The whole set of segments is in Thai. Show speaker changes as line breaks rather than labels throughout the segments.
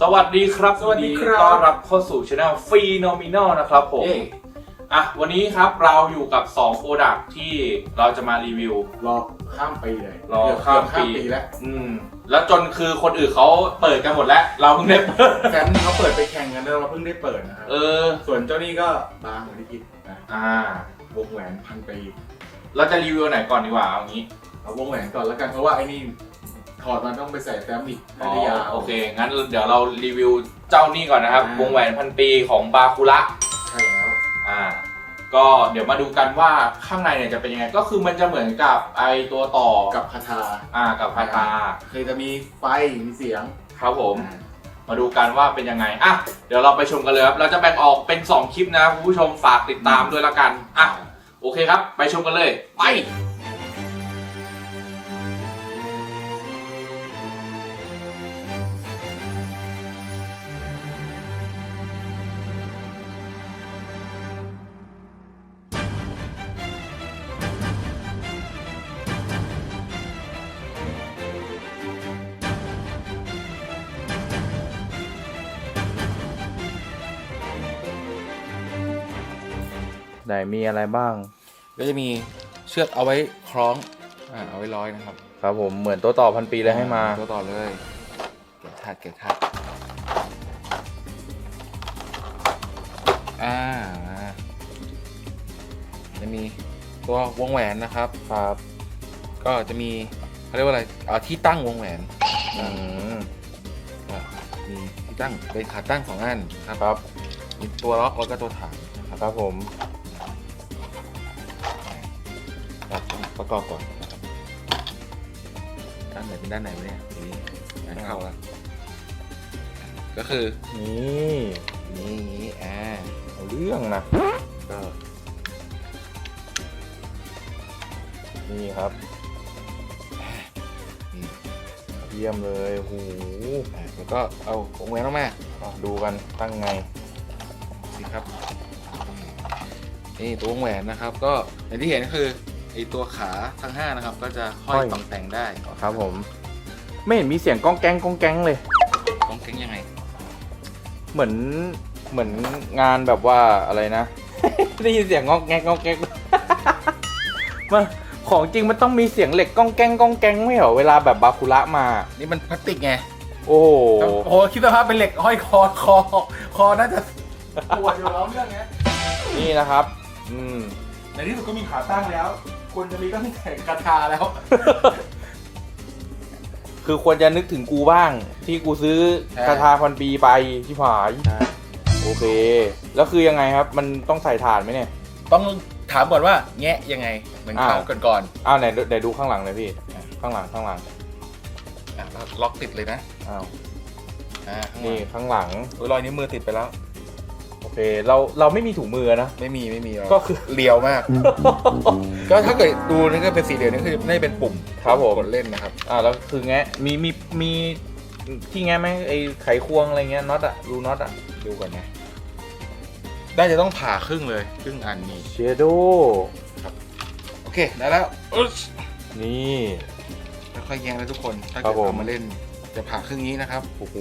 สวัสดีครับ
สวัสดีครับ
ยินต้อนรับเข้าสู่ช anel ฟรีโนมินอลนะครับผม
เอ้ย
อะ วันนี้ครับเราอยู่กับ2โปรดักที่เราจะมารีวิว
รอข้ามปีเลย
รอ
เกืบ
ข้ามปี
ปีแล้ว
อืม แล้วจนคือคนอื่นเขาเปิดกันหมดแล้ว เราเพิ่งได้เปิด
แฟนเขาเปิดไปแข่งกันแล้วเราเพิ่งได้เปิดนะครับ
เออ
ส่วนเจ้านี่ก็บางเหมือนที่คิดนะ
อ่า
วงแหวนพันปี
เราจะรีวิวไหนก่อนดีกว่าเอางี้
เอาวงแหวนก่อนแล้วกันเพราะว่าไอ้นี่ ถอดมันต้องไปใส่แฟ้มอีก
อ๋
ไม่
อ
ได้ยาว
โอเค งั้นเดี๋ยวเรารีวิวเจ้านี่ก่อนนะครับ
อ่า ว
งแหวนพันปีของบาคุระ
ใช่แล้ว
อ่า ก็เดี๋ยวมาดูกันว่าข้างในเนี่ยจะเป็นยังไง ก็คือมันจะเหมือนกับไอตัวต่อ
กับคาถา
อ่า กับคาทา
เคยจะมีไฟมีเสียง
ครับผม
อ่า
มาดูกันว่าเป็นยังไง อะ เดี๋ยวเราไปชมกันเลยครับ เราจะแบ่งออกเป็น 2 คลิปนะคุณผู้ชมฝากติดตามด้วยละกัน อะ โอเคครับ ไปชมกันเลย ไป ไหนมีอะไรบ้าง
ก็จะมีเชือกเอาไว้คล้องอ่าเอาไว้ร้อยนะครับ
ครับผมเหมือนตัวต่อพันปีเลยให้มา
ตัวต่อเลยเก็บถาดเก็บถาดอ่ามาจะมีตัววงแหวนนะครับ
ครับ
ก็จะมีเขาเรียกว่าอะไรอ่าที่ตั้งวงแหวน
อืม
ก็มีที่ตั้งเป็นขาตั้งสองอันครับ
ครับ
มีตัวล็อกแล้วก็ตัวฐานนะครับ
ครับผม
ประกอบก่อนนะครับด้านไหนเป็นด้านไหนวะเนี่ยทีนี้งานเข้าแล้วก็คือ
นี่
นี่อ่า
เอาเรื่องนะ
ก็
นี่ครับ
นี่
เยี่ยมเลยโอ้โห
อ่าแล้วก็เอาวงแหวนออกมา
อะดูกันตั้งไง
สิครับนี่ตัววงแหวนนะครับ ก็อย่างที่เห็นก็คือ ไอตัวขาทั้งห้านะครับ ก็จะห้อย ต่องแต่งได้
ครับผม ไม่เห็นมีเสียงก้องแก๊งก้องแก๊งเลย
ต้องเก่งยังไง
เหมือนเหมือนงานแบบว่าอะไรนะ ได้ยินเสียงงอกแงกงอกแงก มาของจริงมันต้องมีเสียงเหล็กก้องแก๊งก้องแก๊งไม่เหรอเวลาแบบบาคุระมา
นี่มันพลาสติกไง
โอ้โห
โอ้โหคิดสภาพเป็นเหล็กห้อยคอคอคอน่าจะปวดอยู่แล้วเรื่องเนี้ย
นี่นะครับ อืม
ในที่สุดก็มีขาตั้งแล้ว ควรจะมีตั้งแต่คาถาแล้ว
คือควรจะนึกถึงกูบ้าง ที่กูซื้อ
ใช่
คาทาพันปีไปที่ผาย โอเค แล้วคือยังไงครับ มันต้องใส่ถ่านไหมเนี่ย
ต้องถามก่อนว่าแงะยังไงเหมือน
อ้าว
เขาก่อนก่อน
อ้าวไหนไหนดูข้างหลังเลยพี่ ข้างหลังข้างหลัง
ๆอะแล้วล็อกติดเลยนะ
อ้าว
อ่าข้างหลั
นี่
ง
ข้างหลัง
โอ้ยรอยนิ้วมือติดไปแล้ว
โอ เคเราเราไม่มีถุงมือนะ
ไม่มีไม่มี
ก็คือ
เลียวมาก ก็ถ้าเกิดดูนี่ก็เป็นสีเหลืองนี่คือน่าจะเป็นปุ่ม
ครับผม
กดเล่นนะครับ
อ่าแล้วคือแงะมีมีมีที่แงะไหมไอ้ไขควงอะไรเงี้ยน็อตอะรูน็อตอะ
ดูก่อนนะได้จะต้องผ่าครึ่งเลย ครึ่งอันนี้
เชโด
โอเคได้แล้วอึ๊ด
นี่
ค่อยๆแยงเลยทุกคนถ้า
ครั
เกิ
บ
ด
ผม
เอามาเล่นจะผ่าครึ่งนี้นะครับ
โอ้โห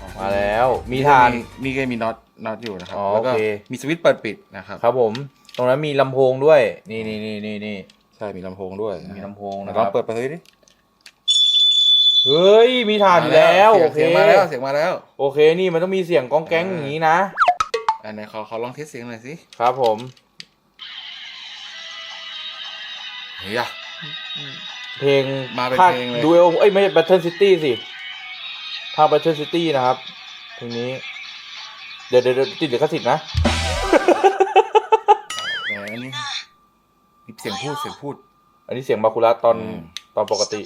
อ่
มาแล้ว มีทาน
นี่ก็มีน็อต น็อตอยู่นะครับ
อ๋อ
แล้วก็
โอเค
มีสวิตช์เปิดปิดนะครับ
ครับผม ตรงนั้นมีลำโพงด้วย นี่นี่นี่นี่นี่
ใช่มีลำโพงด้วย
มีลำโพง
นะ
นะ
ค
ค
รั
รั
บบเปิดไปเลยดิ
เฮ้ย มีทานอยู่แล้ว
เสี
โอย
ง
เค
เสียงมาแล้วเสียงมาแล้ว
โอเคนี่มันต้องมีเสียงก้องแก๊งอย่างนี้นะ
อันไหนขอขอลองเทสเสียงหน่อยสิ
ครับผม
เฮ้ยอะ
เพลง
มาเป็น
ภาค
เพลงเลย
ดูเอลเอ้ย ไม่ใช่ Battle City สิภาค Battle City นะครับ เพลงนี้ เดี๋ยวเดี๋ยวเดี๋ยวติดเดี๋ยวขสิทธิ์นะ
แหมอันนี้มีเสียงพูดเสียงพูด
อันนี้เสียงบาคุระตอน
อืม
ตอนปกติ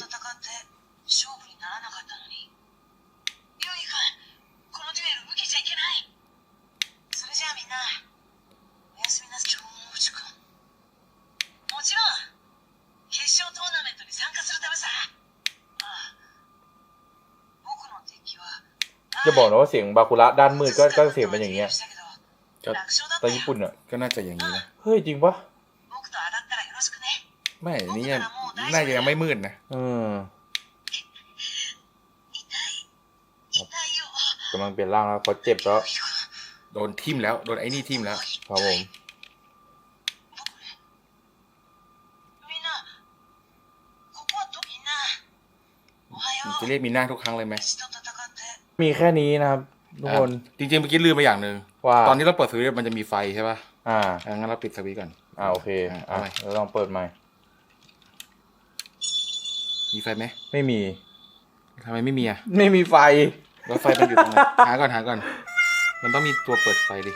จะบอกนะว่าเสียงบาคุระด้านมืดก็ก็เสียงเป็นอย่างเงี้ย
ก็
แต่
ญี่ปุ่นอะ
ก็น่าจะอย่างนี้นะ
เฮ้ยจริงปะ
ไม่นี่ยังน่าจะยังไม่มืดนะ
เออ
กำลังเปลี่ยนร่างแล้วเขาเจ็บแล้ว
โดนทิ่มแล้วโดนไอ้นี่ทิ่มแล้ว
ครับผม
จะเรียกมีหน้าทุกครั้งเลยไหม
มีแค่นี้นะครับ ทุกคน
อะจริงๆเมื่อกี้ลืมไปอย่างหนึ่ง
ว่า
ตอนที่เราเปิดสวิตช์มันจะมีไฟใช่ป่ะ
อ่า
อะงั้นเราปิดสวิตช์ก่อน
อ่าโอเค
อะ
อะ
เอาไหม
เราลองเปิดใหม่
มีไฟไหม
ไม่มี
ทำไมไม่มีอะ
ไม่มีไฟ
แล้วไฟมันอยู่ตรงไหน หาก่อนหาก่อน มันต้องมีตัวเปิดไฟดิ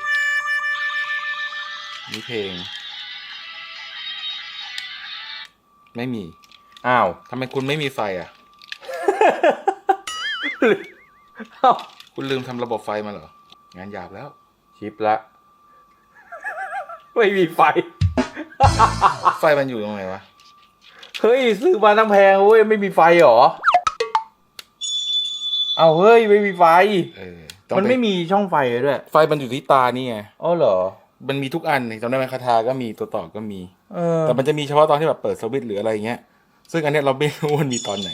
นี่เพลง ไม่มี
อ้าว
ทำไมคุณไม่มีไฟอะ
เอ้า
คุณลืมทำระบบไฟมาเหรอ งานหยาบแล้ว
ชิปละ ไม่มีไฟ
ไฟมันอยู่ตรงไหนวะ
เฮ้ย ซื้อมาทั้งแพงเว้ย ไม่มีไฟเหรอ เอาเฮ้ย ไม่มีไฟ
เออต้อง
มัน
ป
ไม่มีช่องไฟด้วย
ไฟมันอยู่ที่ตานี่ไง
อ๋อเหรอ
มันมีทุกอันนี่จำได้ไหมคาถาก็มีตัวต่อก็มี
เออ
แต่มันจะมีเฉพาะตอนที่แบบเปิดสวิตช์หรืออะไรเงี้ย ซึ่งอันเนี้ยเราไม่รู้มันมีตอนไหน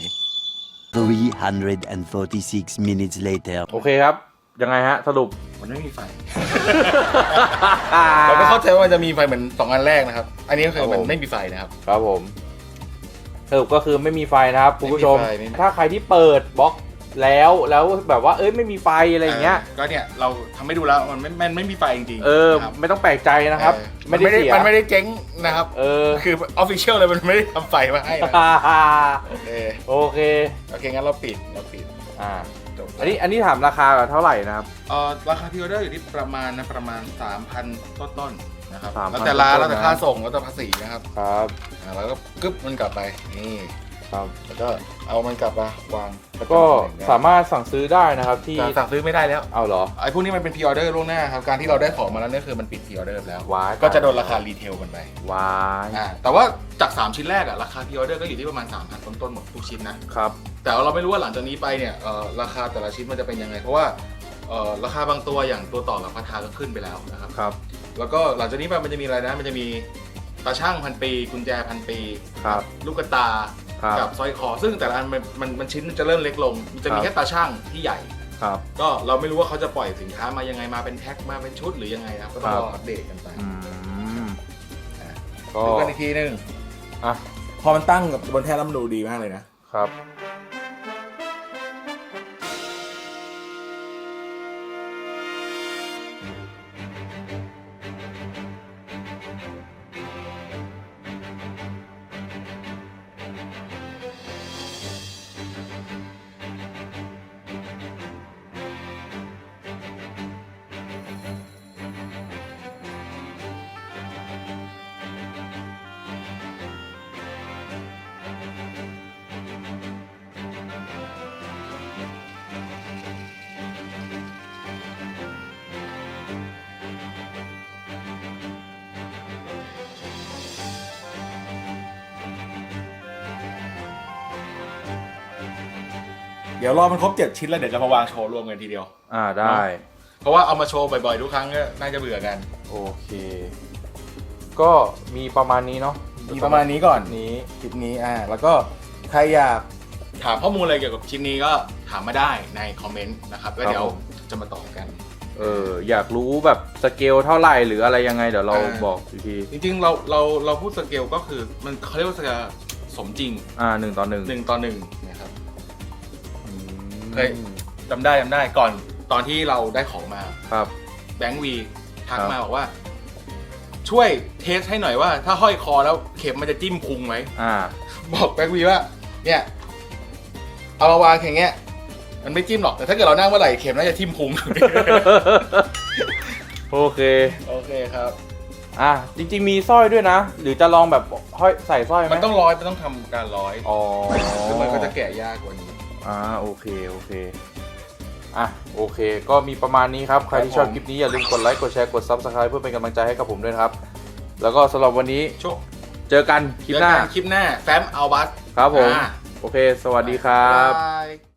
346 minutes later.
โอเคครับ ยังไงฮะ สรุป
มันไม่มีไฟเราก็เข้าใจว่ามันจะมีไฟเหมือนสองอันแรกนะครับ อันนี้ก็คือ
ครับ
มัน
ผม
ไม่มีไฟนะครับ
ครับผมสรุปก็คือไม่มีไฟนะครับ คุณผู้ชม
ไม่มีไฟไม่มี
ถ้าใครที่เปิดบล็อก แล้วแล้วแบบว่าเอ้ยไม่มีไฟอะไรอย่างเงี้ย
ก็เนี่ยเราทำให้ดูแล้วมันไม่มันไม่มีไฟจริงๆ
เออ
นะครับ
ไม่ต้องแปลกใจนะครับ
เออ
ไม่ได้เสีย
มันไม่ได้เจ๊งนะครับ
เออ
คือออฟฟิเชียลเลยมันไม่ได้ทำไฟมาให้นะโอเค
โอเค
โอเคงั้นเราปิดเราปิด
อ่า
จบ
อันนี้อันนี้ถามราคาก่อนเท่าไหร่นะครับ
เอ่อราคาพิออเดอร์อยู่ที่ประมาณนะประมาณ 3,000 ต้นๆนะครับ
3,000
แล้วแต่ร้าน
ต้
แล้ว
นๆ
แต่
นะ
ค่าส่งแล้วแต่ภาษีนะครับ
ครับ
อ่าแล้วก็กึ๊บมันกลับไปนี่
ครับ
แล้วก็เอามันกลับมาวาง
แล้วก็สามารถสั่งซื้อได้นะครับที่
แต่สั่งซื้อไม่ได้แล้ว
เอาเหรอ
ไอ้พวกนี้มันเป็นพ r ออเดอร์ล่วงหน้าครับการที่เราได้ของมาแล้วเนี่ยคือมันปิดพ r ออเดอร์แล้ว
ว้าย
ก็จะโดนราคารีเทลกันไป
วาย
อ่าแต่ว่าจาก 3 ชิ้นแรกอะราคาพ r ออเดอร์ก็อยู่ที่ประมาณ 3,000 ต้นๆหมดทุกชิ้นนะ
ครับ
แต่ว่าเราไม่รู้ว่าหลังจากนี้ไปเนี่ยเอ่อราคาแต่ละชิ้นมันจะเป็นยังไง เพราะว่าเอ่อราคาบางตัวอย่างตัวต่อกับพัทาก็ขึ้นไปแล้วนะครับ
ครับ
แล้วก็หลังจากนี้ไปมันจะมีอะไรนะมันจะมีตาช่างพันปีกุญแจพันปี
ครับ
ลูกกระตา
ครับ
กับสร้อยคอ ซึ่งแต่ละอันมันมันมันชิ้นมันจะเริ่มเล็กลง มันจะมี
ครับ
แค่ตาช่างที่ใหญ่
ครับ
ก็เราไม่รู้ว่าเขาจะปล่อยสินค้ามายังไงมาเป็นแพ็คมาเป็นชุดหรือยังไงนะครับก็ต้อง
ครับ
รออัปเดตกันไป
อืม
อะ
ก็
ดูกันอีกทีนึง
อะ
พอมันตั้งกับบนแท่นแล้วมันดูดีมากเลยนะ
ครับ
ดี๋ยวรอมันครบเจ็ดชิ้นแล้วเดี๋ยวจะมาวางโชว์รวมกันทีเดียว
อ่าได้
เพราะว่าเอามาโชว์บ่อยๆทุกครั้งก็น่าจะเบื่อกัน
โอเค ก็มีประมาณนี้เนาะ
มีประมาณนี้ก่อน
นี้
คลิปนี้อ่าแล้วก็ใครอยากถามข้อมูลอะไรเกี่ยวกับชิ้นนี้ก็ถามมาได้ในคอมเมนต์นะครับแล้วเดี๋ยวจะมาตอบกัน
เอออยากรู้แบบสเกลเท่าไหร่หรืออะไรยังไงเดี๋ยวเรา
อ่า
บอกอีกที
จริงๆเราเราเราพูดสเกลก็คือมันเขาเรียกว่าสเกลสมจริง
อ่าหนึ่งต่อหนึ่ง
หนึ่งต่อหนึ่งนะครับ
อืม
เคยจำได้จำได้ก่อนตอนที่เราได้ของมา
ครับ
แบงค์วีทัก
ครับ
มาบอกว่า ช่วยเทสให้หน่อยว่า ถ้าห้อยคอแล้วเข็มมันจะจิ้มพุงไหม
อ่า
บอกแบงค์วีว่า เนี่ย เอามาวางอย่างเงี้ย มันไม่จิ้มหรอกแต่ถ้าเกิดเรานั่งเมื่อไหร่เข็มน่าจะทิ่มพุง
โอเค
โอเคครับ
อะ จริง ๆ มีสร้อยด้วยนะ หรือจะลองแบบห้อยใส่สร้อยไหม
มันต้องร้อยมันต้องทำการร้อย
อ๋อ
ซึ่งมันก็จะแกะยากกว่านี้
อ่าโอเคโอเคอะโอเค ก็มีประมาณนี้ครับ ใครที่ชอบ
ผม
คลิปนี้อย่าลืมกดไลค์ กดแชร์ กด Subscribe เพื่อเป็นกำลังใจให้กับผมด้วยนะครับ แล้วก็สำหรับวันนี้
โชค
เจอกันคลิปหน้า
เจอกัคลิปหน้าแฟมเอาบัส
ครับผม
อ่า
โอเค สวัสดีครับ
บ๊ายบาย